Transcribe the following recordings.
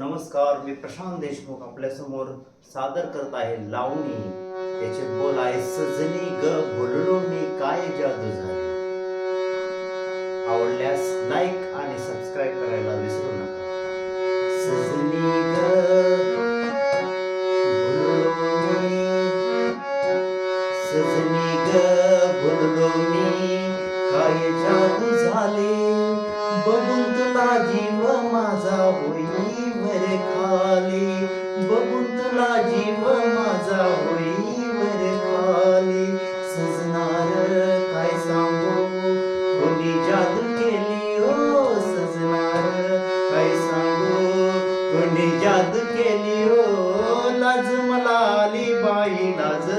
नमस्कार मी प्रशांत देशमुख आपल्यासमोर सादर करत आहे लावणी. याचे बोल आहे सजनी ग बोललो मी काय जादू झाली. आवडल्यास लाईक आणि सबस्क्राईब करायला विसरू नका. सजनी ग मी. सजनी ग बोललो मी काय जादू झाले. बघून तुला जीव माझा होईल. कोणी जादू केली हो. लाज मला आली बाई लाज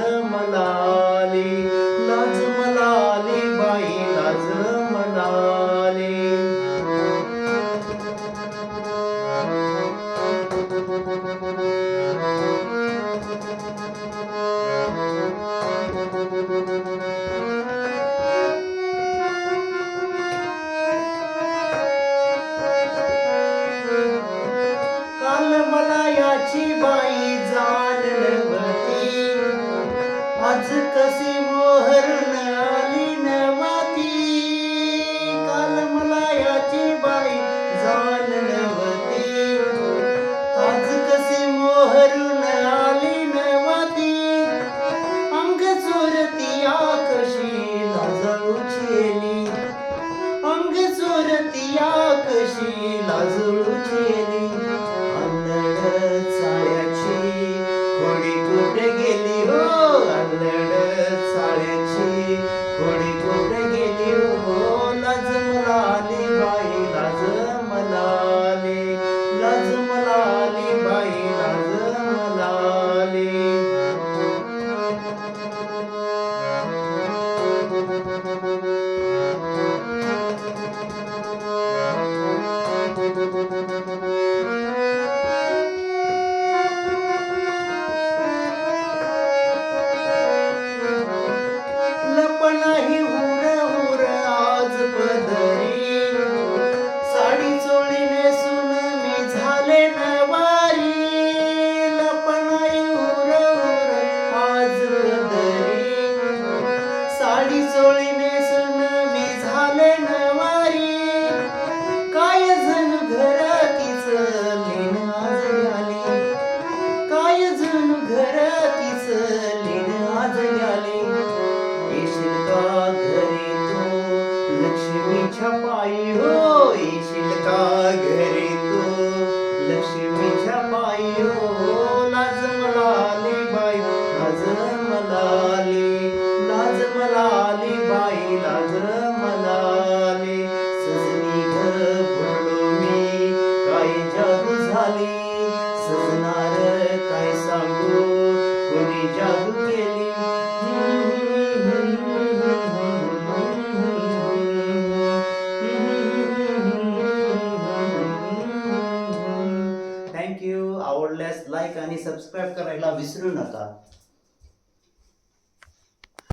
मला बाई जाणवती आज कसे मोहरून आली नवती. काल मला याची बाई जाणवती आज कसे मोहर आली नवाती. अंग चोरती आकशी लाजळूचेली अंग चोरती आकशी लाजळूचेली கொடி साडी चोळी नेसून मी झाले नवारी. काय जण घरातीच लेन आज आली काय जण घरातीच लेन आज आली येशील का घरी तू? लक्ष्मीच्या पायी हो येशील का घरी तू? लक्ष्मीच्या पायी हो. जादू केली. थँक्यू आवडल्यास लाईक आणि सबस्क्राईब करायला विसरू नका.